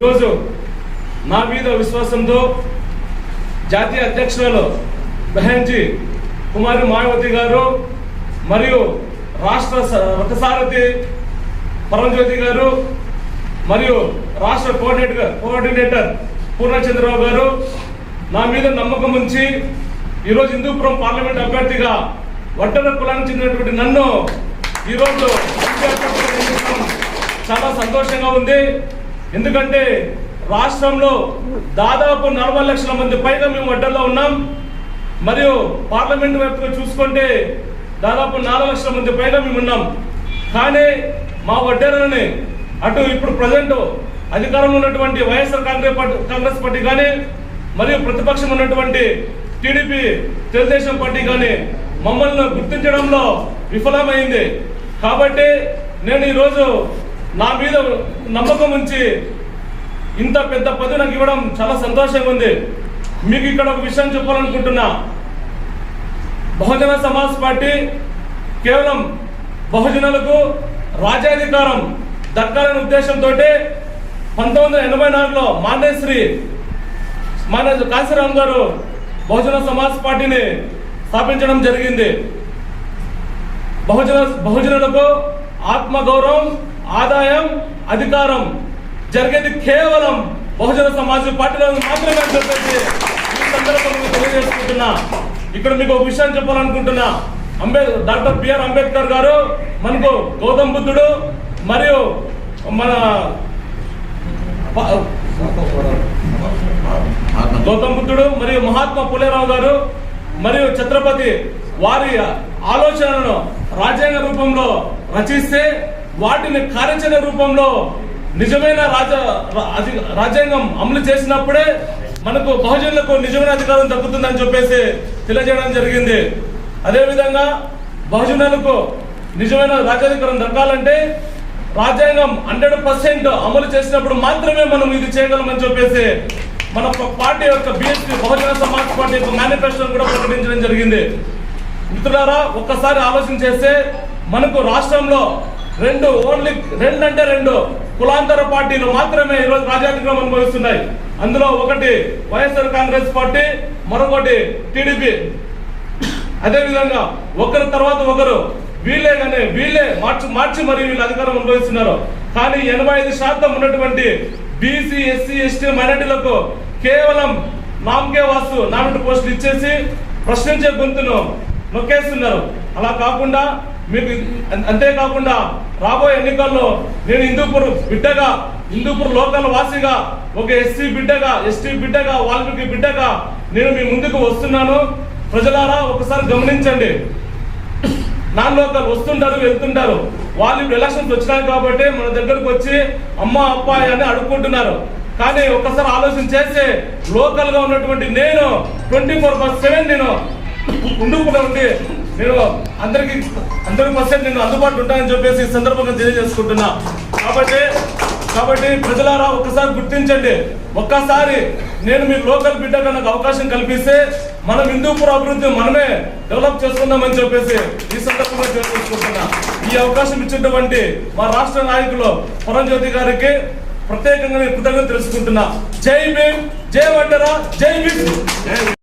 ఈరోజు నా మీద విశ్వాసంతో జాతీయ అధ్యక్షురాలు బెహంజీ కుమారి మాయావతి గారు మరియు రాష్ట్ర స- రథసారథి పరంజ్యోతి గారు మరియు రాష్ట్ర కోఆర్డినేటర్ కోఆర్డినేటర్ పూర్ణచంద్రరావు గారు నా మీద నమ్మకం ఉంచి ఈరోజు హిందూపురం పార్లమెంట్ అభ్యర్థిగా వడ్డర కులానికి చెందినటువంటి నన్ను ఈరోజు చాలా సంతోషంగా ఉంది. ఎందుకంటే రాష్ట్రంలో దాదాపు నలభై లక్షల మంది పైగా మేము అడ్డల్లో ఉన్నాం. మరియు పార్లమెంట్ వ్యాప్తంగా చూసుకుంటే దాదాపు నాలుగు లక్షల మంది పైగా మేము ఉన్నాం. కానీ మా వడ్డేరని అటు ఇప్పుడు ప్రజెంట్ అధికారంలో ఉన్నటువంటి YSR Congress party Congress party కానీ మరియు ప్రతిపక్షం ఉన్నటువంటి టీడీపీ తెలుగుదేశం పార్టీ కానీ మమ్మల్ని గుర్తించడంలో విఫలమైంది. కాబట్టి నేను ఈరోజు నా మీద నమ్మకం ఉంచి ఇంత పెద్ద పదవి నాకు ఇవ్వడం చాలా సంతోషంగా ఉంది. మీకు ఇక్కడ ఒక విషయం చెప్పాలనుకుంటున్నా. బహుజన సమాజ్ పార్టీ కేవలం బహుజనులకు రాజ్యాధికారం దక్కాలనే ఉద్దేశంతో పంతొమ్మిది వందల ఎనభై నాలుగులో మాండేశ్రీ మన కాశీరామ్ గారు బహుజన సమాజ్ పార్టీని స్థాపించడం జరిగింది. బహుజన బహుజనులకు ఆత్మగౌరవం ఆదాయం అధికారం జరిగేది కేవలం బహుజన సమాజ పార్టీలో మాత్రమే అని చెప్పేసి ఈ సందర్భంగా తెలియజేసుకుంటున్నా. ఇక్కడ మీకు ఒక విషయం చెప్పాలనుకుంటున్నా. Ambed doctor B R Ambedkar garu మనకు గౌతమ్ బుద్ధుడు మరియు మన గౌతమ్ బుద్ధుడు మరియు మహాత్మా పులేరావు గారు మరియు ఛత్రపతి వారి ఆలోచనలను రాజ్యాంగ రూపంలో రచిస్తే వాటిని కార్యాచరణ రూపంలో నిజమైన రాజ రాజ్యాంగం అమలు చేసినప్పుడే మనకు బహుజనులకు నిజమైన అధికారం దక్కుతుందని చెప్పేసి తెలియజేయడం జరిగింది. అదేవిధంగా బహుజనులకు నిజమైన రాజ్యాధికారం దక్కాలంటే రాజ్యాంగం హండ్రెడ్ పర్సెంట్ అమలు చేసినప్పుడు మాత్రమే మనం ఇది చేయగలమని చెప్పేసి మన పార్టీ యొక్క బిఎస్పీ బహుజన సమాజ్ పార్టీ యొక్క మేనిఫెస్టోను కూడా ప్రకటించడం జరిగింది. మిత్రులారా ఒక్కసారి ఆలోచన చేస్తే మనకు రాష్ట్రంలో రెండు ఓన్లీ రెండు అంటే రెండు కులాంతర పార్టీలు మాత్రమే ఈరోజు రాజ్యాధికారం అనుభవిస్తున్నాయి అందులో ఒకటి వైఎస్ఆర్ కాంగ్రెస్ పార్టీ మరొకటి టీడీపీ. అదేవిధంగా ఒకరి తర్వాత ఒకరు వీళ్ళే కానీ వీళ్ళే మార్చి మార్చి మరి వీళ్ళు అధికారం అనుభవిస్తున్నారు కానీ ఎనభై ఐదు శాతం ఉన్నటువంటి బీసీ ఎస్సీ ఎస్టీ మైనార్టీలకు కేవలం నామకే వాస్తు నామినేట్ పోస్టులు ఇచ్చేసి ప్రశ్నించే గొంతును నొక్కేస్తున్నారు. అలా కాకుండా మీకు అంతేకాకుండా రాబోయే ఎన్నికల్లో నేను హిందూపూర్ బిడ్డగా హిందూపూర్ లోకల్ వాసిగా ఒక ఎస్సీ బిడ్డగా ఎస్టీ బిడ్డగా వాల్మీకి బిడ్డగా నేను మీ ముందుకు వస్తున్నాను. ప్రజలారా ఒకసారి గమనించండి. నాన్ లోకల్ వస్తుంటారు వెళ్తుంటారు. వాళ్ళు ఇప్పుడు ఎలక్షన్స్ వచ్చినాయి కాబట్టి మన దగ్గరకు వచ్చి అమ్మ అబ్బాయి అని అడుక్కుంటున్నారు. కానీ ఒక్కసారి ఆలోచన చేస్తే లోకల్గా ఉన్నటువంటి నేను ట్వంటీ ఫోర్ బస్ సెవెన్ నేను ఉండకుండా ఉండి నేను అందరికి అందరి పర్సెంట్ నేను అందుబాటులో ఉంటానని చెప్పేసి ఈ సందర్భంగా తెలియజేసుకుంటున్నా. కాబట్టి కాబట్టి ప్రజలారా ఒక్కసారి గుర్తించండి. ఒక్కసారి నేను మీ లోకల్ బిడ్డగా నాకు అవకాశం కల్పిస్తే మనం హిందూపుర అభివృద్ధి మనమే డెవలప్ చేసుకుందామని చెప్పేసి ఈ సందర్భంగా తెలియజేసుకుంటున్నా. ఈ అవకాశం ఇచ్చినటువంటి మా రాష్ట్ర నాయకులు పరంజ్యోతి గారికి ప్రత్యేకంగా నేను కృతజ్ఞత తెలుసుకుంటున్నా. జై భీమ్ జై వంటరా జై భీమ్.